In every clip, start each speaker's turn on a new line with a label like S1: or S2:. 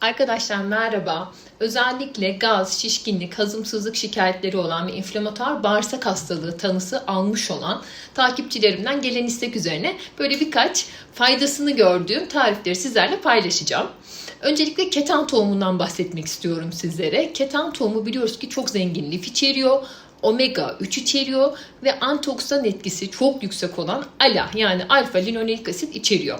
S1: Arkadaşlar merhaba. Özellikle gaz, şişkinlik, hazımsızlık şikayetleri olan ve inflamatuar bağırsak hastalığı tanısı almış olan takipçilerimden gelen istek üzerine böyle birkaç faydasını gördüğüm tarifleri sizlerle paylaşacağım. Öncelikle keten tohumundan bahsetmek istiyorum sizlere. Keten tohumu biliyoruz ki çok zengin lif içeriyor omega 3 içeriyor ve antioksidan etkisi çok yüksek olan ALA yani alfa linolenik asit içeriyor.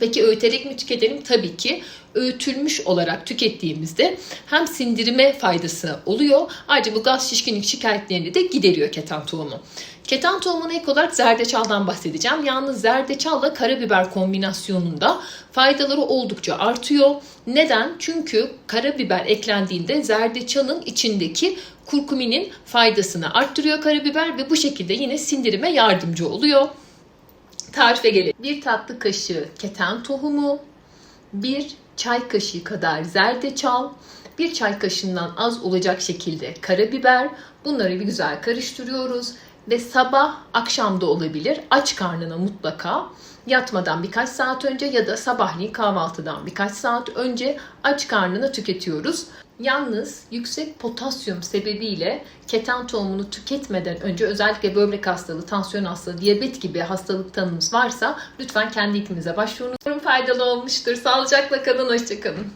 S1: Peki öğüterek mi tüketelim? Tabii ki öğütülmüş olarak tükettiğimizde hem sindirime faydası oluyor ayrıca bu gaz şişkinlik şikayetlerini de gideriyor keten tohumu. Keten tohumuna ek olarak zerdeçaldan bahsedeceğim. Yalnız zerdeçalla karabiber kombinasyonunda faydaları oldukça artıyor. Neden? Çünkü karabiber eklendiğinde zerdeçalın içindeki kurkuminin faydasını arttırıyor karabiber ve bu şekilde yine sindirime yardımcı oluyor. Tarife gelelim. Bir tatlı kaşığı keten tohumu, bir çay kaşığı kadar zerdeçal, bir çay kaşığından az olacak şekilde karabiber. Bunları bir güzel karıştırıyoruz ve sabah akşam da olabilir aç karnına mutlaka yatmadan birkaç saat önce ya da sabahleyin kahvaltıdan birkaç saat önce aç karnına tüketiyoruz. Yalnız yüksek potasyum sebebiyle keten tohumunu tüketmeden önce özellikle böbrek hastalığı, tansiyon hastalığı, diyabet gibi hastalık tanımız varsa lütfen kendi hekiminize başvurun. Umarım faydalı olmuştur. Sağlıcakla kalın, hoşçakalın.